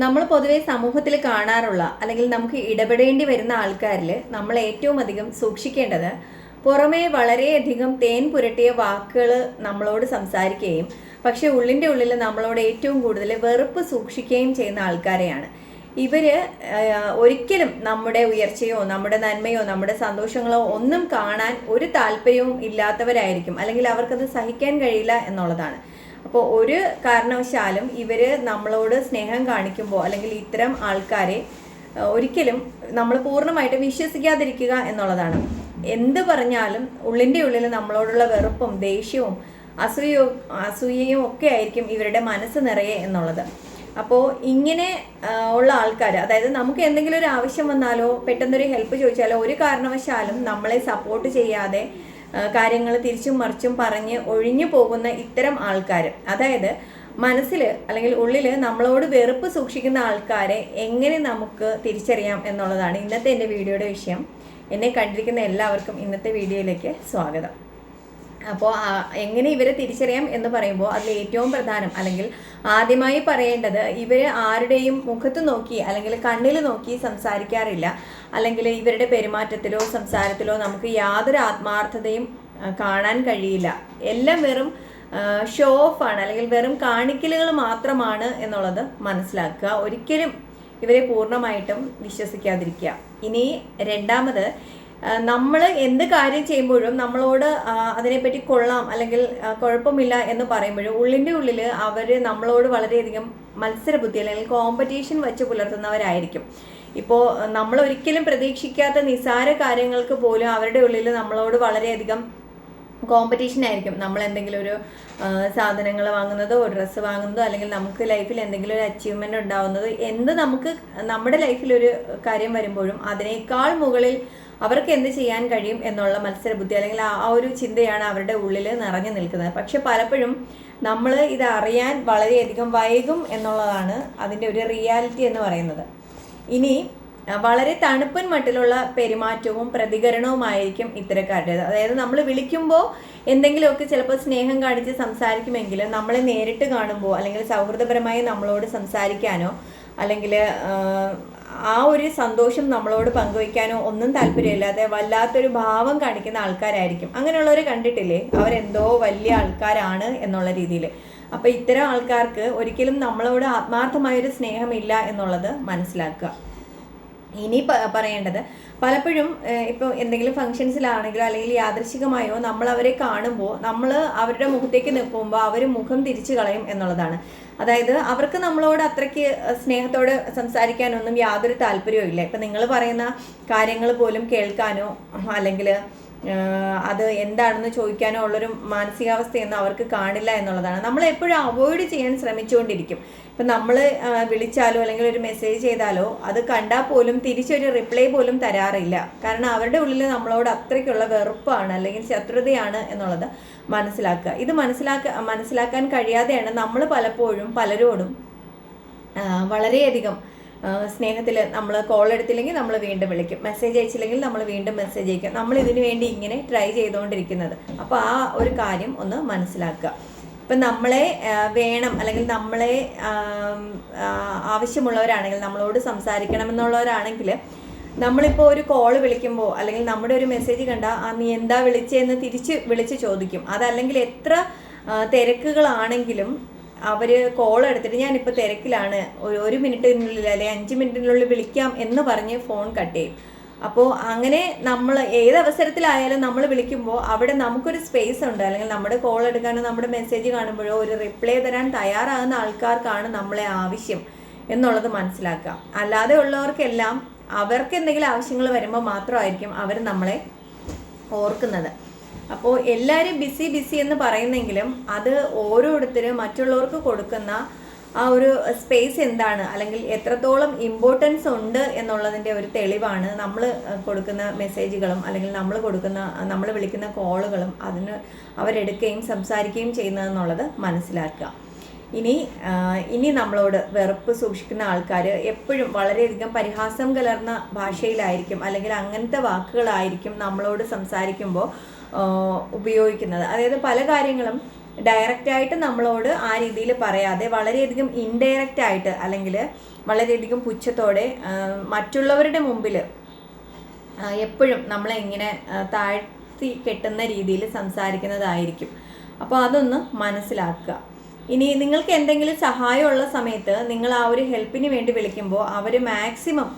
നമ്മൾ പൊതുവെ സമൂഹത്തിൽ കാണാറുള്ള അല്ലെങ്കിൽ നമുക്ക് ഇടപെടേണ്ടി വരുന്ന ആൾക്കാരിൽ നമ്മൾ ഏറ്റവും അധികം സൂക്ഷിക്കേണ്ടത് പുറമേ വളരെയധികം തേൻ പുരട്ടിയ വാക്കുകൾ നമ്മളോട് സംസാരിക്കുകയും പക്ഷെ ഉള്ളിന്റെ ഉള്ളിൽ നമ്മളോട് ഏറ്റവും കൂടുതൽ വെറുപ്പ് സൂക്ഷിക്കുകയും ചെയ്യുന്ന ആൾക്കാരെയാണ്. ഇവർ ഒരിക്കലും നമ്മുടെ ഉയർച്ചയോ നമ്മുടെ നന്മയോ നമ്മുടെ സന്തോഷങ്ങളോ ഒന്നും കാണാൻ ഒരു താല്പര്യവും ഇല്ലാത്തവരായിരിക്കും. അല്ലെങ്കിൽ അവർക്കത് സഹിക്കാൻ കഴിയില്ല എന്നുള്ളതാണ്. അപ്പോൾ ഒരു കാരണവശാലും ഇവർ നമ്മളോട് സ്നേഹം കാണിക്കുമ്പോൾ അല്ലെങ്കിൽ ഇത്തരം ആൾക്കാരെ ഒരിക്കലും നമ്മൾ പൂർണമായിട്ട് വിശ്വസിക്കാതിരിക്കുക എന്നുള്ളതാണ്. എന്ത് പറഞ്ഞാലും ഉള്ളിന്റെ ഉള്ളിൽ നമ്മളോടുള്ള വെറുപ്പും ദേഷ്യവും അസൂയോ അസൂയയും ഒക്കെ ആയിരിക്കും ഇവരുടെ മനസ്സ് നിറയെ എന്നുള്ളത്. അപ്പോൾ ഇങ്ങനെ ഉള്ള ആൾക്കാർ അതായത് നമുക്ക് എന്തെങ്കിലും ഒരു ആവശ്യം വന്നാലോ പെട്ടെന്നൊരു ഹെൽപ്പ് ചോദിച്ചാലോ ഒരു കാരണവശാലും നമ്മളെ സപ്പോർട്ട് ചെയ്യാതെ കാര്യങ്ങൾ തിരിച്ചും മറിച്ചും പറഞ്ഞ് ഒഴിഞ്ഞു പോകുന്ന ഇത്തരം ആൾക്കാർ അതായത് മനസ്സിൽ അല്ലെങ്കിൽ ഉള്ളിൽ നമ്മളോട് വെറുപ്പ് സൂക്ഷിക്കുന്ന ആൾക്കാരെ എങ്ങനെ നമുക്ക് തിരിച്ചറിയാം എന്നുള്ളതാണ് ഇന്നത്തെ എന്റെ വീഡിയോയുടെ വിഷയം. എന്നെ കണ്ടിരിക്കുന്ന എല്ലാവർക്കും ഇന്നത്തെ വീഡിയോയിലേക്ക് സ്വാഗതം. അപ്പോൾ എങ്ങനെ ഇവരെ തിരിച്ചറിയാം എന്ന് പറയുമ്പോൾ അതിൽ ഏറ്റവും പ്രധാനം അല്ലെങ്കിൽ ആദ്യമായി പറയേണ്ടത് ഇവർ ആരുടെയും മുഖത്ത് നോക്കി അല്ലെങ്കിൽ കണ്ണിൽ നോക്കി സംസാരിക്കാറില്ല. അല്ലെങ്കിൽ ഇവരുടെ പെരുമാറ്റത്തിലോ സംസാരത്തിലോ നമുക്ക് യാതൊരു ആത്മാർത്ഥതയും കാണാൻ കഴിയില്ല. എല്ലാം വെറും ഷോ ഓഫ് ആണ്. അല്ലെങ്കിൽ വെറും കാണിക്കലുകൾ മാത്രമാണ് എന്നുള്ളത് മനസ്സിലാക്കുക. ഒരിക്കലും ഇവരെ പൂർണമായിട്ടും വിശ്വസിക്കാതിരിക്കുക. ഇനി രണ്ടാമത് നമ്മൾ എന്ത് കാര്യം ചെയ്യുമ്പോഴും നമ്മളോട് അതിനെപ്പറ്റി കൊള്ളാം അല്ലെങ്കിൽ കുഴപ്പമില്ല എന്ന് പറയുമ്പോഴും ഉള്ളിന്റെ ഉള്ളിൽ അവർ നമ്മളോട് വളരെയധികം മത്സരബുദ്ധി അല്ലെങ്കിൽ കോമ്പറ്റീഷൻ വെച്ച് പുലർത്തുന്നവരായിരിക്കും. ഇപ്പോൾ നമ്മൾ ഒരിക്കലും പ്രതീക്ഷിക്കാത്ത നിസാര കാര്യങ്ങൾക്ക് പോലും അവരുടെ ഉള്ളിൽ നമ്മളോട് വളരെയധികം കോമ്പറ്റീഷൻ ആയിരിക്കും. നമ്മൾ എന്തെങ്കിലും ഒരു സാധനങ്ങൾ വാങ്ങുന്നതോ ഡ്രസ്സ് വാങ്ങുന്നതോ അല്ലെങ്കിൽ നമുക്ക് ലൈഫിൽ എന്തെങ്കിലും ഒരു അച്ചീവ്മെന്റ് ഉണ്ടാവുന്നതോ എന്ത് നമുക്ക് നമ്മുടെ ലൈഫിൽ ഒരു കാര്യം വരുമ്പോഴും അതിനേക്കാൾ മുകളിൽ അവർക്ക് എന്ത് ചെയ്യാൻ കഴിയും എന്നുള്ള മത്സരബുദ്ധി അല്ലെങ്കിൽ ആ ആ ഒരു ചിന്തയാണ് അവരുടെ ഉള്ളിൽ നിറഞ്ഞു നിൽക്കുന്നത്. പക്ഷെ പലപ്പോഴും നമ്മൾ ഇത് അറിയാൻ വളരെയധികം വൈകും എന്നുള്ളതാണ് അതിന്റെ ഒരു റിയാലിറ്റി എന്ന് പറയുന്നത്. ഇനി വളരെ തണുപ്പൻ മട്ടിലുള്ള പെരുമാറ്റവും പ്രതികരണവുമായിരിക്കും ഇത്തരക്കാരുടേത്. അതായത് നമ്മൾ വിളിക്കുമ്പോൾ എന്തെങ്കിലുമൊക്കെ ചിലപ്പോൾ സ്നേഹം കാണിച്ച് സംസാരിക്കുമെങ്കിലും നമ്മളെ നേരിട്ട് കാണുമ്പോൾ അല്ലെങ്കിൽ സൗഹൃദപരമായി നമ്മളോട് സംസാരിക്കാനോ അല്ലെങ്കിൽ ആ ഒരു സന്തോഷം നമ്മളോട് പങ്കുവയ്ക്കാനോ ഒന്നും താല്പര്യമില്ലാതെ വല്ലാത്തൊരു ഭാവം കാണിക്കുന്ന ആൾക്കാരായിരിക്കും. അങ്ങനെയുള്ളവർ കണ്ടിട്ടില്ലേ? അവരെന്തോ വലിയ ആൾക്കാരാണ് എന്നുള്ള രീതിയിൽ. അപ്പോൾ ഇത്തരം ആൾക്കാർക്ക് ഒരിക്കലും നമ്മളോട് ആത്മാർത്ഥമായൊരു സ്നേഹമില്ല എന്നുള്ളത് മനസ്സിലാക്കുക. ഇനി പറയേണ്ടത് പലപ്പോഴും ഇപ്പോൾ എന്തെങ്കിലും ഫംഗ്ഷൻസിലാണെങ്കിലോ അല്ലെങ്കിൽ യാദൃശികമായോ നമ്മൾ അവരെ കാണുമ്പോൾ നമ്മൾ അവരുടെ മുഖത്തേക്ക് നിൽക്കുമ്പോൾ അവർ മുഖം തിരിച്ചു കളയും എന്നുള്ളതാണ്. അതായത് അവർക്ക് നമ്മളോട് അത്രയ്ക്ക് സ്നേഹത്തോട് സംസാരിക്കാനൊന്നും യാതൊരു താല്പര്യവും ഇല്ല ഇപ്പം നിങ്ങൾ പറയുന്ന കാര്യങ്ങൾ പോലും കേൾക്കാനോ അല്ലെങ്കിൽ അത് എന്താണെന്ന് ചോദിക്കാനോ ഉള്ളൊരു മാനസികാവസ്ഥയൊന്നും അവർക്ക് കാണില്ല എന്നുള്ളതാണ്. നമ്മൾ എപ്പോഴും അവോയ്ഡ് ചെയ്യാൻ ശ്രമിച്ചുകൊണ്ടിരിക്കും. ഇപ്പം നമ്മൾ വിളിച്ചാലോ അല്ലെങ്കിൽ ഒരു മെസ്സേജ് ചെയ്താലോ അത് കണ്ടാൽ പോലും തിരിച്ചൊരു റിപ്ലൈ പോലും തരാറില്ല. കാരണം അവരുടെ ഉള്ളിൽ നമ്മളോട് അത്രയ്ക്കുള്ള വെറുപ്പാണ് അല്ലെങ്കിൽ ശത്രുതയാണ് എന്നുള്ളത് മനസ്സിലാക്കുക. ഇത് മനസ്സിലാക്ക മനസ്സിലാക്കാൻ കഴിയാതെയാണ് നമ്മൾ പലപ്പോഴും പലരോടും വളരെയധികം സ്നേഹത്തിൽ നമ്മൾ കോൾ എടുത്തില്ലെങ്കിൽ നമ്മൾ വീണ്ടും വിളിക്കും. മെസ്സേജ് അയച്ചില്ലെങ്കിൽ നമ്മൾ വീണ്ടും മെസ്സേജ് അയക്കും. നമ്മൾ ഇതിനു വേണ്ടി ഇങ്ങനെ ട്രൈ ചെയ്തുകൊണ്ടിരിക്കുന്നത്. അപ്പോൾ ആ ഒരു കാര്യം ഒന്ന് മനസ്സിലാക്കുക. ഇപ്പം നമ്മളെ വേണം അല്ലെങ്കിൽ നമ്മളെ ആവശ്യമുള്ളവരാണെങ്കിൽ നമ്മളോട് സംസാരിക്കണമെന്നുള്ളവരാണെങ്കിൽ നമ്മളിപ്പോൾ ഒരു കോൾ വിളിക്കുമ്പോൾ അല്ലെങ്കിൽ നമ്മുടെ ഒരു മെസ്സേജ് കണ്ട ആ നീ എന്താ വിളിച്ചതെന്ന് തിരിച്ച് വിളിച്ച് ചോദിക്കും. അതല്ലെങ്കിൽ എത്ര തിരക്കുകളാണെങ്കിലും അവർ കോൾ എടുത്തിട്ട് ഞാനിപ്പോൾ തിരക്കിലാണ്. ഒരു മിനിറ്റിനുള്ളിൽ അല്ലെ അഞ്ച് മിനിറ്റിനുള്ളിൽ വിളിക്കാം എന്ന് പറഞ്ഞ് ഫോൺ കട്ട് ചെയ്യും. അപ്പോൾ അങ്ങനെ നമ്മൾ ഏത് അവസരത്തിലായാലും നമ്മൾ വിളിക്കുമ്പോൾ അവിടെ നമുക്കൊരു സ്പേസ് ഉണ്ട്. അല്ലെങ്കിൽ നമ്മുടെ കോൾ എടുക്കാനോ നമ്മുടെ മെസ്സേജ് കാണുമ്പോഴോ ഒരു റിപ്ലൈ തരാൻ തയ്യാറാകുന്ന ആൾക്കാർക്കാണ് നമ്മളെ ആവശ്യം എന്നുള്ളത് മനസ്സിലാക്കുക. അല്ലാതെ ഉള്ളവർക്കെല്ലാം അവർക്ക് എന്തെങ്കിലും ആവശ്യങ്ങൾ വരുമ്പോൾ മാത്രമായിരിക്കും അവർ നമ്മളെ ഓർക്കുന്നത്. അപ്പോൾ എല്ലാവരും ബിസി ബിസി എന്ന് പറയുന്നെങ്കിലും അത് ഓരോരുത്തരും മറ്റുള്ളവർക്ക് കൊടുക്കുന്ന ആ ഒരു സ്പേസ് എന്താണ്? അല്ലെങ്കിൽ എത്രത്തോളം ഇമ്പോർട്ടൻസ് ഉണ്ട് എന്നുള്ളതിന്റെ ഒരു തെളിവാണ് നമ്മൾ കൊടുക്കുന്ന മെസ്സേജുകളും അല്ലെങ്കിൽ നമ്മൾ കൊടുക്കുന്ന നമ്മൾ വിളിക്കുന്ന കോളുകളും അതിന് അവരെടുക്കുകയും സംസാരിക്കുകയും ചെയ്യുന്നതെന്നുള്ളത് മനസ്സിലാക്കുക. ഇനി ഇനി നമ്മളോട് വെറുപ്പ് സൂക്ഷിക്കുന്ന ആൾക്കാർ എപ്പോഴും വളരെയധികം പരിഹാസം കലർന്ന ഭാഷയിലായിരിക്കും അല്ലെങ്കിൽ അങ്ങനത്തെ വാക്കുകളായിരിക്കും നമ്മളോട് സംസാരിക്കുമ്പോൾ ഉപയോഗിക്കുന്നത്. അതായത് പല കാര്യങ്ങളും ഡയറക്റ്റായിട്ട് നമ്മളോട് ആ രീതിയിൽ പറയാതെ വളരെയധികം ഇൻഡയറക്റ്റ് ആയിട്ട് അല്ലെങ്കിൽ വളരെയധികം പുച്ഛത്തോടെ മറ്റുള്ളവരുടെ മുമ്പിൽ എപ്പോഴും നമ്മളെ ഇങ്ങനെ താഴ്ത്തി കെട്ടുന്ന രീതിയിൽ സംസാരിക്കുന്നതായിരിക്കും. അപ്പോൾ അതൊന്ന് മനസ്സിലാക്കുക. ഇനി നിങ്ങൾക്ക് എന്തെങ്കിലും സഹായമുള്ള സമയത്ത് നിങ്ങൾ ആ ഒരു ഹെൽപ്പിന് വേണ്ടി വിളിക്കുമ്പോൾ അവർ മാക്സിമം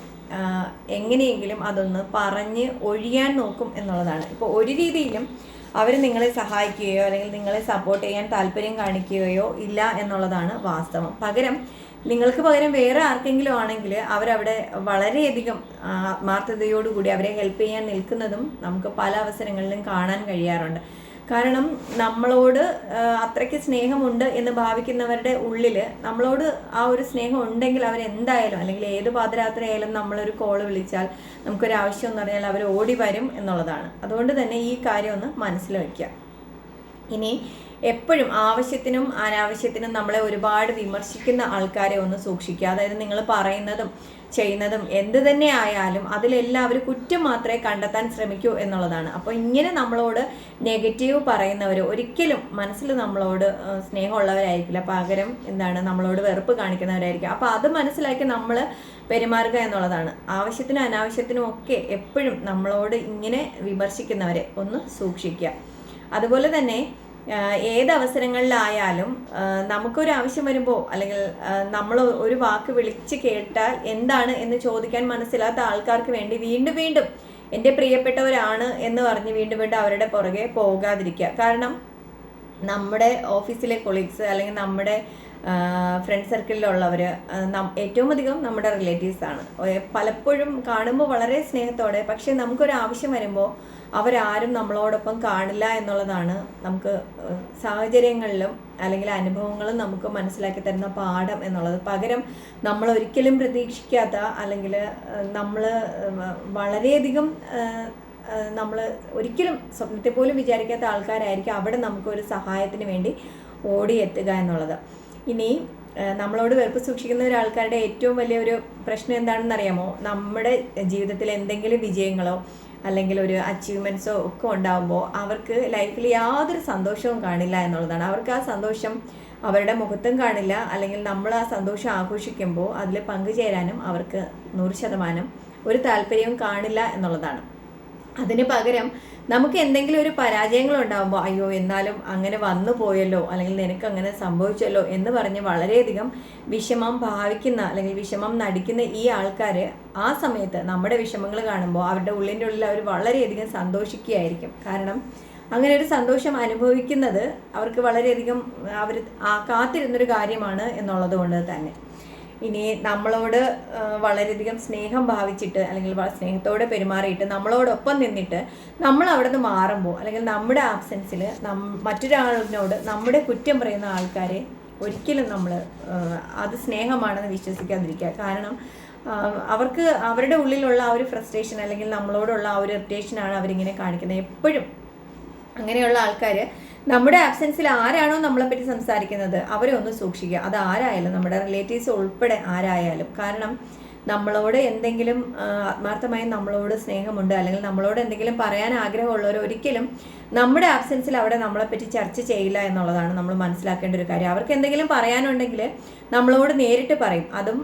എങ്ങനെയെങ്കിലും അതൊന്ന് പറഞ്ഞ് ഒഴിയാൻ നോക്കും എന്നുള്ളതാണ്. ഇപ്പോൾ ഒരു രീതിയിലും അവർ നിങ്ങളെ സഹായിക്കുകയോ അല്ലെങ്കിൽ നിങ്ങളെ സപ്പോർട്ട് ചെയ്യാൻ താല്പര്യം കാണിക്കുകയോ ഇല്ല എന്നുള്ളതാണ് വാസ്തവം. പകരം നിങ്ങൾക്ക് പകരം വേറെ ആർക്കെങ്കിലും ആണെങ്കിൽ അവരവിടെ വളരെയധികം ആത്മാർത്ഥതയോടുകൂടി അവരെ ഹെൽപ്പ് ചെയ്യാൻ നിൽക്കുന്നതും നമുക്ക് പല അവസരങ്ങളിലും കാണാൻ കഴിയാറുണ്ട്. കാരണം നമ്മളോട് അത്രയ്ക്ക് സ്നേഹമുണ്ട് എന്ന് ഭാവിക്കുന്നവരുടെ ഉള്ളിൽ നമ്മളോട് ആ ഒരു സ്നേഹം ഉണ്ടെങ്കിൽ അവരെന്തായാലും അല്ലെങ്കിൽ ഏത് പാതിരാത്രി ആയാലും നമ്മളൊരു കോൾ വിളിച്ചാൽ നമുക്കൊരു ആവശ്യം എന്ന് പറഞ്ഞാൽ അവർ ഓടി വരും എന്നുള്ളതാണ്. അതുകൊണ്ട് തന്നെ ഈ കാര്യം ഒന്ന് മനസ്സിൽ വയ്ക്കുക. ഇനി എപ്പോഴും ആവശ്യത്തിനും അനാവശ്യത്തിനും നമ്മളെ ഒരുപാട് വിമർശിക്കുന്ന ആൾക്കാരെ ഒന്ന് സൂക്ഷിക്കുക. അതായത് നിങ്ങൾ പറയുന്നതും ചെയ്യുന്നതും എന്ത് തന്നെ ആയാലും അതിലെല്ലാം അവർ കുറ്റം മാത്രമേ കണ്ടെത്താൻ ശ്രമിക്കൂ എന്നുള്ളതാണ്. അപ്പോൾ ഇങ്ങനെ നമ്മളോട് നെഗറ്റീവ് പറയുന്നവർ ഒരിക്കലും മനസ്സിൽ നമ്മളോട് സ്നേഹമുള്ളവരായിരിക്കില്ല. പകരം എന്താണ് നമ്മളോട് വെറുപ്പ് കാണിക്കുന്നവരായിരിക്കും. അപ്പോൾ അത് മനസ്സിലാക്കി നമ്മൾ പെരുമാറുക എന്നുള്ളതാണ്. ആവശ്യത്തിനും അനാവശ്യത്തിനും ഒക്കെ എപ്പോഴും നമ്മളോട് ഇങ്ങനെ വിമർശിക്കുന്നവരെ ഒന്ന് സൂക്ഷിക്കുക. അതുപോലെ തന്നെ ഏത് അവസരങ്ങളിലായാലും നമുക്കൊരു ആവശ്യം വരുമ്പോൾ അല്ലെങ്കിൽ നമ്മൾ ഒരു വാക്ക് വിളിച്ച് കേട്ടാൽ എന്താണ് എന്ന് ചോദിക്കാൻ മനസ്സിലാത്ത ആൾക്കാർക്ക് വേണ്ടി വീണ്ടും വീണ്ടും എന്റെ പ്രിയപ്പെട്ടവരാണ് എന്ന് പറഞ്ഞ് വീണ്ടും വീണ്ടും അവരുടെ പുറകെ പോകാതിരിക്കുക. കാരണം നമ്മുടെ ഓഫീസിലെ കൊളീഗ്സ് അല്ലെങ്കിൽ നമ്മുടെ ഫ്രണ്ട് സർക്കിളിലുള്ളവർ ഏറ്റവും അധികം നമ്മുടെ റിലേറ്റീവ്സ് ആണ്. പലപ്പോഴും കാണുമ്പോൾ വളരെ സ്നേഹത്തോടെ പക്ഷേ നമുക്കൊരു ആവശ്യം വരുമ്പോൾ അവരാരും നമ്മളോടൊപ്പം കാണില്ല എന്നുള്ളതാണ് നമുക്ക് സാഹചര്യങ്ങളിലും അല്ലെങ്കിൽ അനുഭവങ്ങളും നമുക്ക് മനസ്സിലാക്കി തരുന്ന പാഠം എന്നുള്ളത്. പകരം നമ്മൾ ഒരിക്കലും പ്രതീക്ഷിക്കാത്ത അല്ലെങ്കിൽ നമ്മൾ വളരെയധികം നമ്മൾ ഒരിക്കലും സ്വപ്നത്തെ പോലും വിചാരിക്കാത്ത ആൾക്കാരായിരിക്കും അവിടെ നമുക്കൊരു സഹായത്തിന് വേണ്ടി ഓടിയെത്തുക എന്നുള്ളത്. ഇനി നമ്മളോട് വെറുപ്പ് സൂക്ഷിക്കുന്ന ഒരാൾക്കാരുടെ ഏറ്റവും വലിയ ഒരു പ്രശ്നം എന്താണെന്ന് അറിയാമോ? നമ്മുടെ ജീവിതത്തിൽ എന്തെങ്കിലും വിജയങ്ങളോ അല്ലെങ്കിൽ ഒരു അച്ചീവ്മെന്റ്സോ ഒക്കെ ഉണ്ടാകുമ്പോൾ അവർക്ക് ലൈഫിൽ യാതൊരു സന്തോഷവും കാണില്ല എന്നുള്ളതാണ്. അവർക്ക് ആ സന്തോഷം അവരുടെ മുഖത്തും കാണില്ല. അല്ലെങ്കിൽ നമ്മൾ ആ സന്തോഷം ആഘോഷിക്കുമ്പോൾ അതിൽ പങ്കുചേരാനും അവർക്ക് നൂറ് ശതമാനം ഒരു താല്പര്യവും കാണില്ല എന്നുള്ളതാണ്. അതിന് പകരം നമുക്ക് എന്തെങ്കിലും ഒരു പരാജയങ്ങൾ ഉണ്ടാകുമ്പോൾ അയ്യോ എന്നാലും അങ്ങനെ വന്നു പോയല്ലോ അല്ലെങ്കിൽ നിനക്ക് അങ്ങനെ സംഭവിച്ചല്ലോ എന്ന് പറഞ്ഞ് വളരെയധികം വിഷമം ഭാവിക്കുന്ന അല്ലെങ്കിൽ വിഷമം നടിക്കുന്ന ഈ ആൾക്കാർ ആ സമയത്ത് നമ്മുടെ വിഷമങ്ങൾ കാണുമ്പോൾ അവരുടെ ഉള്ളിന്റെ ഉള്ളിൽ അവർ വളരെയധികം സന്തോഷിക്കുകയായിരിക്കും. കാരണം അങ്ങനെ ഒരു സന്തോഷം അനുഭവിക്കുന്നത് അവർക്ക് വളരെയധികം അവർ കാത്തിരുന്നൊരു കാര്യമാണ് എന്നുള്ളത് കൊണ്ട് തന്നെ. ഇനി നമ്മളോട് വളരെയധികം സ്നേഹം ഭാവിച്ചിട്ട് അല്ലെങ്കിൽ സ്നേഹത്തോടെ പെരുമാറിയിട്ട് നമ്മളോടൊപ്പം നിന്നിട്ട് നമ്മൾ അവിടെ നിന്ന് മാറുമ്പോൾ അല്ലെങ്കിൽ നമ്മുടെ ആബ്സെൻസിൽ നം മറ്റൊരാളിനോട് നമ്മുടെ കുറ്റം പറയുന്ന ആൾക്കാരെ ഒരിക്കലും നമ്മൾ അത് സ്നേഹമാണെന്ന് വിശ്വസിക്കാതിരിക്കുക. കാരണം അവർക്ക് അവരുടെ ഉള്ളിലുള്ള ആ ഒരു ഫ്രസ്ട്രേഷൻ അല്ലെങ്കിൽ നമ്മളോടുള്ള ആ ഒരു ഇറിറ്റേഷനാണ് അവരിങ്ങനെ കാണിക്കുന്നത്. എപ്പോഴും അങ്ങനെയുള്ള ആൾക്കാർ നമ്മുടെ ആബ്സെൻസിൽ ആരാണോ നമ്മളെ പറ്റി സംസാരിക്കുന്നത് അവരെ ഒന്ന് സൂക്ഷിക്കുക. അത് ആരായാലും നമ്മുടെ റിലേറ്റീവ്സ് ഉൾപ്പെടെ ആരായാലും. കാരണം നമ്മളോട് എന്തെങ്കിലും ആത്മാർത്ഥമായി നമ്മളോട് സ്നേഹമുണ്ട് അല്ലെങ്കിൽ നമ്മളോട് എന്തെങ്കിലും പറയാൻ ആഗ്രഹമുള്ളവർ ഒരിക്കലും നമ്മുടെ ആബ്സെൻസിൽ അവിടെ നമ്മളെപ്പറ്റി ചർച്ച ചെയ്യില്ല എന്നുള്ളതാണ് നമ്മൾ മനസ്സിലാക്കേണ്ട ഒരു കാര്യം. അവർക്ക് എന്തെങ്കിലും പറയാനുണ്ടെങ്കിൽ നമ്മളോട് നേരിട്ട് പറയും. അതും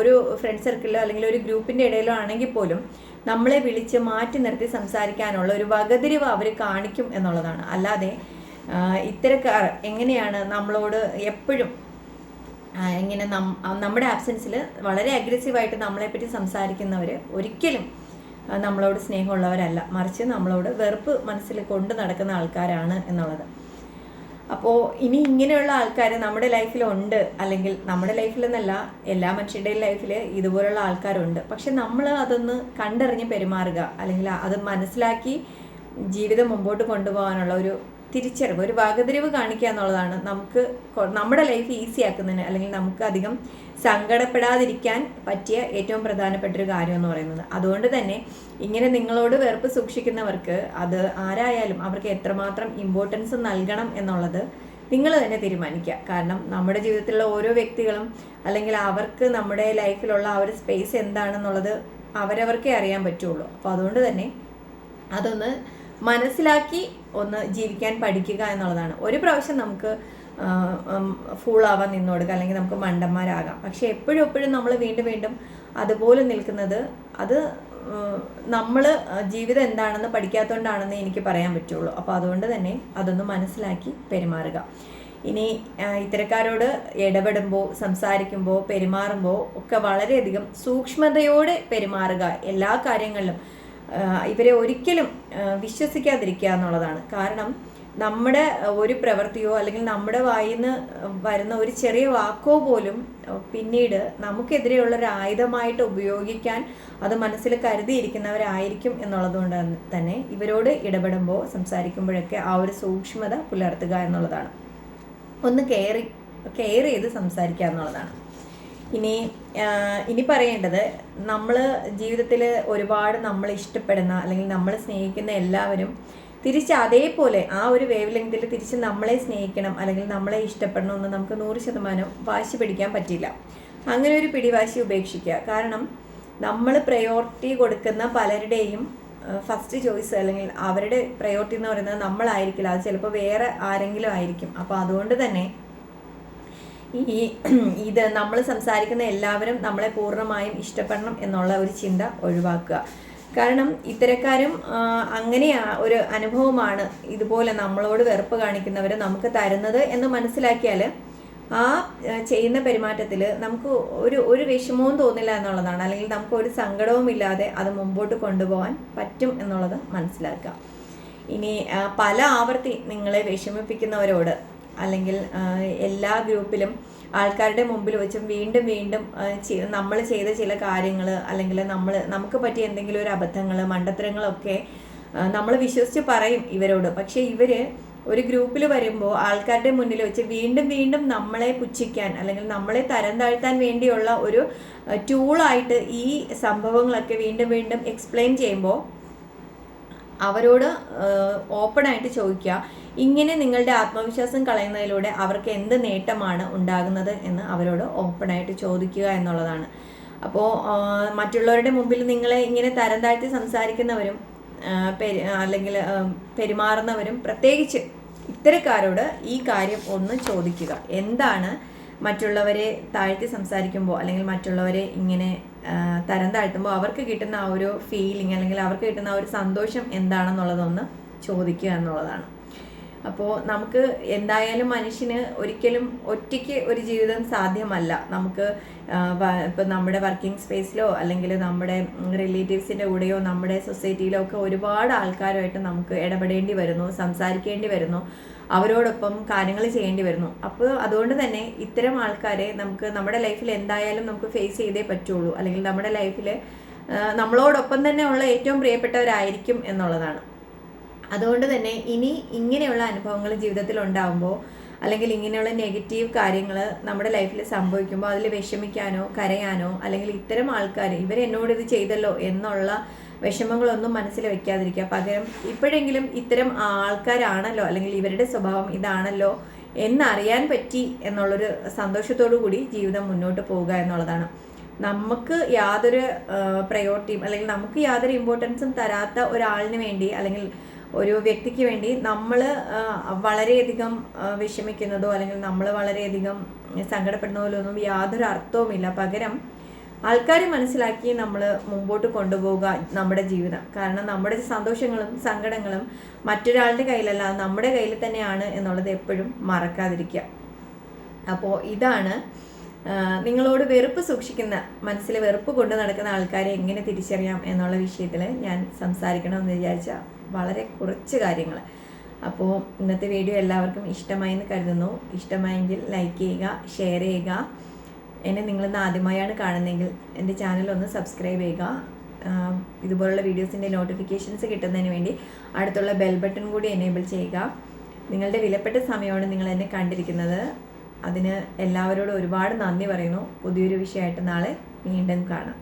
ഒരു ഫ്രണ്ട് സർക്കിളിലോ അല്ലെങ്കിൽ ഒരു ഗ്രൂപ്പിന്റെ ഇടയിലോ ആണെങ്കിൽ പോലും നമ്മളെ വിളിച്ച് മാറ്റി നിർത്തി സംസാരിക്കാനുള്ള ഒരു വകതിരിവ് അവർ കാണിക്കും എന്നുള്ളതാണ്. അല്ലാതെ ഇത്തരക്കാർ എങ്ങനെയാണ് നമ്മളോട് എപ്പോഴും ഇങ്ങനെ നമ്മുടെ ആബ്സെൻസിൽ വളരെ അഗ്രസീവായിട്ട് നമ്മളെപ്പറ്റി സംസാരിക്കുന്നവർ ഒരിക്കലും നമ്മളോട് സ്നേഹമുള്ളവരല്ല. മറിച്ച് നമ്മളോട് വെറുപ്പ് മനസ്സിൽ കൊണ്ട് നടക്കുന്ന ആൾക്കാരാണ് എന്നുള്ളത്. അപ്പോൾ ഇനി ഇങ്ങനെയുള്ള ആൾക്കാർ നമ്മുടെ ലൈഫിലുണ്ട് അല്ലെങ്കിൽ നമ്മുടെ ലൈഫിൽ ലൈഫിലെന്നല്ല എല്ലാ മനുഷ്യരുടെയും ലൈഫിൽ ഇതുപോലുള്ള ആൾക്കാരുണ്ട്. പക്ഷെ നമ്മൾ അതൊന്ന് കണ്ടറിഞ്ഞ് പെരുമാറുക. അല്ലെങ്കിൽ അത് മനസ്സിലാക്കി ജീവിതം മുമ്പോട്ട് കൊണ്ടുപോകാനുള്ള ഒരു തിരിച്ചറിവ് ഒരു വകതിരിവ് കാണിക്കുക എന്നുള്ളതാണ്. നമുക്ക് നമ്മുടെ ലൈഫ് ഈസി ആക്കുന്നതിന് അല്ലെങ്കിൽ നമുക്ക് അധികം സങ്കടപ്പെടാതിരിക്കാൻ പറ്റിയ ഏറ്റവും പ്രധാനപ്പെട്ട ഒരു കാര്യം എന്ന് പറയുന്നത്. അതുകൊണ്ട് തന്നെ ഇങ്ങനെ നിങ്ങളോട് വെറുപ്പ് സൂക്ഷിക്കുന്നവർക്ക് അത് ആരായാലും അവർക്ക് എത്രമാത്രം ഇമ്പോർട്ടൻസ് നൽകണം എന്നുള്ളത് നിങ്ങൾ തന്നെ തീരുമാനിക്കുക. കാരണം നമ്മുടെ ജീവിതത്തിലുള്ള ഓരോ വ്യക്തികളും അല്ലെങ്കിൽ അവർക്ക് നമ്മുടെ ലൈഫിലുള്ള ആ ഒരു സ്പേസ് എന്താണെന്നുള്ളത് അവരവർക്കേ അറിയാൻ പറ്റുള്ളൂ. അപ്പോൾ അതുകൊണ്ട് തന്നെ അതൊന്ന് മനസ്സിലാക്കി ഒന്ന് ജീവിക്കാൻ പഠിക്കുക എന്നുള്ളതാണ്. ഒരു പ്രാവശ്യം നമുക്ക് ഫുള്ളാവാൻ നിന്ന് കൊടുക്കുക അല്ലെങ്കിൽ നമുക്ക് മണ്ടന്മാരാകാം. പക്ഷെ എപ്പോഴും എപ്പോഴും നമ്മൾ വീണ്ടും വീണ്ടും അതുപോലെ നിൽക്കുന്നത് അത് നമ്മൾ ജീവിതം എന്താണെന്ന് പഠിക്കാത്തതുകൊണ്ടാണെന്ന് എനിക്ക് പറയാൻ പറ്റുള്ളൂ. അപ്പോൾ അതുകൊണ്ട് തന്നെ അതൊന്ന് മനസ്സിലാക്കി പെരുമാറുക. ഇനി ഇത്തരക്കാരോട് ഇടപെടുമ്പോൾ സംസാരിക്കുമ്പോൾ പെരുമാറുമ്പോൾ ഒക്കെ വളരെയധികം സൂക്ഷ്മതയോടെ പെരുമാറുക. എല്ലാ കാര്യങ്ങളിലും ഇവരെ ഒരിക്കലും വിശ്വസിക്കാതിരിക്കുക എന്നുള്ളതാണ്. കാരണം നമ്മുടെ ഒരു പ്രവൃത്തിയോ അല്ലെങ്കിൽ നമ്മുടെ വായിൽ നിന്ന് വരുന്ന ഒരു ചെറിയ വാക്കോ പോലും പിന്നീട് നമുക്കെതിരെയുള്ള ഒരു ആയുധമായിട്ട് ഉപയോഗിക്കാൻ അത് മനസ്സിൽ കരുതിയിരിക്കുന്നവരായിരിക്കും എന്നുള്ളതുകൊണ്ട് തന്നെ ഇവരോട് ഇടപെടുമ്പോൾ സംസാരിക്കുമ്പോഴൊക്കെ ആ ഒരു സൂക്ഷ്മത പുലർത്തുക എന്നുള്ളതാണ്. ഒന്ന് കെയർ കെയർ ചെയ്ത് സംസാരിക്കുക എന്നുള്ളതാണ്. ഇനി ഇനി പറയേണ്ടത് നമ്മൾ ജീവിതത്തിൽ ഒരുപാട് നമ്മൾ ഇഷ്ടപ്പെടുന്ന അല്ലെങ്കിൽ നമ്മൾ സ്നേഹിക്കുന്ന എല്ലാവരും തിരിച്ച് അതേപോലെ ആ ഒരു വേവ് ലെങ്തിൽ തിരിച്ച് നമ്മളെ സ്നേഹിക്കണം അല്ലെങ്കിൽ നമ്മളെ ഇഷ്ടപ്പെടണം എന്ന് നമുക്ക് നൂറ് ശതമാനം വാശി പിടിക്കാൻ പറ്റില്ല. അങ്ങനെ ഒരു പിടിവാശി ഉപേക്ഷിക്കുക. കാരണം നമ്മൾ പ്രയോറിറ്റി കൊടുക്കുന്ന പലരുടെയും ഫസ്റ്റ് ചോയ്സ് അല്ലെങ്കിൽ അവരുടെ പ്രയോറിറ്റി എന്ന് പറയുന്നത് നമ്മളായിരിക്കില്ല. അത് ചിലപ്പോൾ വേറെ ആരെങ്കിലും ആയിരിക്കും. അപ്പോൾ അതുകൊണ്ട് തന്നെ ഈ ഇത് നമ്മൾ സംസാരിക്കുന്ന എല്ലാവരും നമ്മളെ പൂർണമായും ഇഷ്ടപ്പെടണം എന്നുള്ള ഒരു ചിന്ത ഒഴിവാക്കുക. കാരണം ഇത്തരക്കാരും അങ്ങനെ ഒരു അനുഭവമാണ് ഇതുപോലെ നമ്മളോട് വെറുപ്പ് കാണിക്കുന്നവർ നമുക്ക് തരുന്നത് എന്ന് മനസ്സിലാക്കിയാൽ ആ ചെയ്യുന്ന പെരുമാറ്റത്തിൽ നമുക്ക് ഒരു ഒരു വിഷമവും തോന്നില്ല എന്നുള്ളതാണ്. അല്ലെങ്കിൽ നമുക്ക് ഒരു സങ്കടവും ഇല്ലാതെ അത് മുമ്പോട്ട് കൊണ്ടുപോകാൻ പറ്റും എന്നുള്ളത് മനസ്സിലാക്കുക. ഇനി പല ആവർത്തി നിങ്ങളെ വിഷമിപ്പിക്കുന്നവരോട് അല്ലെങ്കിൽ എല്ലാ ഗ്രൂപ്പിലും ആൾക്കാരുടെ മുമ്പിൽ വെച്ചും വീണ്ടും വീണ്ടും നമ്മൾ ചെയ്ത ചില കാര്യങ്ങൾ അല്ലെങ്കിൽ നമ്മൾ നമുക്ക് പറ്റിയ എന്തെങ്കിലും ഒരു അബദ്ധങ്ങൾ മണ്ടത്തരങ്ങളൊക്കെ നമ്മൾ വിശ്വസിച്ച് പറയും ഇവരോട്. പക്ഷേ ഇവർ ഒരു ഗ്രൂപ്പിൽ വരുമ്പോൾ ആൾക്കാരുടെ മുന്നിൽ വെച്ച് വീണ്ടും വീണ്ടും നമ്മളെ പുച്ഛിക്കാൻ അല്ലെങ്കിൽ നമ്മളെ തരം താഴ്ത്താൻ വേണ്ടിയുള്ള ഒരു ടൂളായിട്ട് ഈ സംഭവങ്ങളൊക്കെ വീണ്ടും വീണ്ടും എക്സ്പ്ലെയിൻ ചെയ്യുമ്പോൾ അവരോട് ഓപ്പണായിട്ട് ചോദിക്കുക ഇങ്ങനെ നിങ്ങളുടെ ആത്മവിശ്വാസം കളയുന്നതിലൂടെ അവർക്ക് എന്ത് നേട്ടമാണ് ഉണ്ടാകുന്നത് എന്ന് അവരോട് ഓപ്പണായിട്ട് ചോദിക്കുക എന്നുള്ളതാണ്. അപ്പോൾ മറ്റുള്ളവരുടെ മുമ്പിൽ നിങ്ങളെ ഇങ്ങനെ തരം താഴ്ത്തി സംസാരിക്കുന്നവരും അല്ലെങ്കിൽ പെരുമാറുന്നവരും പ്രത്യേകിച്ച് ഇത്തരക്കാരോട് ഈ കാര്യം ഒന്ന് ചോദിക്കുക. എന്താണ് മറ്റുള്ളവരെ താഴ്ത്തി സംസാരിക്കുമ്പോൾ അല്ലെങ്കിൽ മറ്റുള്ളവരെ ഇങ്ങനെ തരം താഴ്ത്തുമ്പോൾ അവർക്ക് കിട്ടുന്ന ആ ഒരു ഫീലിംഗ് അല്ലെങ്കിൽ അവർക്ക് കിട്ടുന്ന ആ ഒരു സന്തോഷം എന്താണെന്നുള്ളതൊന്ന് ചോദിക്കുക എന്നുള്ളതാണ്. അപ്പോൾ നമുക്ക് എന്തായാലും മനുഷ്യന് ഒരിക്കലും ഒറ്റയ്ക്ക് ഒരു ജീവിതം സാധ്യമല്ല. നമുക്ക് ഇപ്പം നമ്മുടെ വർക്കിംഗ് സ്പേസിലോ അല്ലെങ്കിൽ നമ്മുടെ റിലേറ്റീവ്സിന്റെ കൂടെയോ നമ്മുടെ സൊസൈറ്റിയിലോ ഒക്കെ ഒരുപാട് ആൾക്കാരുമായിട്ട് നമുക്ക് ഇടപെടേണ്ടി വരുന്നു സംസാരിക്കേണ്ടി വരുന്നു അവരോടൊപ്പം കാര്യങ്ങൾ ചെയ്യേണ്ടി വരുന്നു. അപ്പോൾ അതുകൊണ്ട് തന്നെ ഇത്തരം ആൾക്കാരെ നമുക്ക് നമ്മുടെ ലൈഫിൽ എന്തായാലും നമുക്ക് ഫേസ് ചെയ്തേ പറ്റുള്ളൂ. അല്ലെങ്കിൽ നമ്മുടെ ലൈഫിൽ നമ്മളോടൊപ്പം തന്നെ ഉള്ള ഏറ്റവും പ്രിയപ്പെട്ടവരായിരിക്കും എന്നുള്ളതാണ്. അതുകൊണ്ട് തന്നെ ഇനി ഇങ്ങനെയുള്ള അനുഭവങ്ങൾ ജീവിതത്തിൽ ഉണ്ടാകുമ്പോൾ അല്ലെങ്കിൽ ഇങ്ങനെയുള്ള നെഗറ്റീവ് കാര്യങ്ങൾ നമ്മുടെ ലൈഫിൽ സംഭവിക്കുമ്പോൾ അതിൽ വിഷമിക്കാനോ കരയാനോ അല്ലെങ്കിൽ ഇത്തരം ആൾക്കാർ ഇവർ എന്നോട് ഇത് ചെയ്തല്ലോ എന്നുള്ള വിഷമങ്ങളൊന്നും മനസ്സിൽ വെക്കാതിരിക്കുക പകരം ഇപ്പോഴെങ്കിലും ഇത്തരം ആൾക്കാരാണല്ലോ അല്ലെങ്കിൽ ഇവരുടെ സ്വഭാവം ഇതാണല്ലോ എന്നറിയാൻ പറ്റി എന്നുള്ളൊരു സന്തോഷത്തോടു കൂടി ജീവിതം മുന്നോട്ട് പോവുക എന്നുള്ളതാണ്. നമുക്ക് യാതൊരു പ്രയോറിറ്റിയും അല്ലെങ്കിൽ നമുക്ക് യാതൊരു ഇമ്പോർട്ടൻസും തരാത്ത ഒരാളിന് വേണ്ടി അല്ലെങ്കിൽ ഒരു വ്യക്തിക്ക് വേണ്ടി നമ്മൾ വളരെയധികം വിഷമിക്കുന്നതോ അല്ലെങ്കിൽ നമ്മൾ വളരെയധികം സങ്കടപ്പെടുന്നതോ ഒന്നും യാതൊരു അർത്ഥവുമില്ല പകരം ആൾക്കാരെ മനസ്സിലാക്കി നമ്മൾ മുമ്പോട്ട് കൊണ്ടുപോവുക നമ്മുടെ ജീവിതം. കാരണം നമ്മുടെ സന്തോഷങ്ങളും സങ്കടങ്ങളും മറ്റൊരാളുടെ കയ്യിലല്ല നമ്മുടെ കയ്യിൽ തന്നെയാണ് എന്നുള്ളത് എപ്പോഴും മറക്കാതിരിക്കുക. അപ്പോൾ ഇതാണ് നിങ്ങളോട് വെറുപ്പ് സൂക്ഷിക്കുന്ന മനസ്സിൽ വെറുപ്പ് കൊണ്ടു നടക്കുന്ന ആൾക്കാരെ എങ്ങനെ തിരിച്ചറിയാം എന്നുള്ള വിഷയത്തിൽ ഞാൻ സംസാരിക്കണമെന്ന് വിചാരിച്ച വളരെ കുറച്ച് കാര്യങ്ങൾ. അപ്പോൾ ഇന്നത്തെ വീഡിയോ എല്ലാവർക്കും ഇഷ്ടമായി എന്ന് കരുതുന്നു. ഇഷ്ടമായെങ്കിൽ ലൈക്ക് ചെയ്യുക ഷെയർ ചെയ്യുക. എന്നെ നിങ്ങളിന്ന് ആദ്യമായാണ് കാണുന്നതെങ്കിൽ എന്റെ ചാനൽ ഒന്ന് സബ്സ്ക്രൈബ് ചെയ്യുക. ഇതുപോലുള്ള വീഡിയോസിന്റെ നോട്ടിഫിക്കേഷൻസ് കിട്ടുന്നതിന് വേണ്ടി അടുത്തുള്ള ബെൽ ബട്ടൺ കൂടി എനേബിൾ ചെയ്യുക. നിങ്ങളുടെ വിലപ്പെട്ട സമയമാണ് നിങ്ങൾ എന്നെ കണ്ടിരിക്കുന്നത്. അതിന് എല്ലാവരോടും ഒരുപാട് നന്ദി പറയുന്നു. പുതിയൊരു വിഷയമായിട്ട് നാളെ വീണ്ടും കാണാം.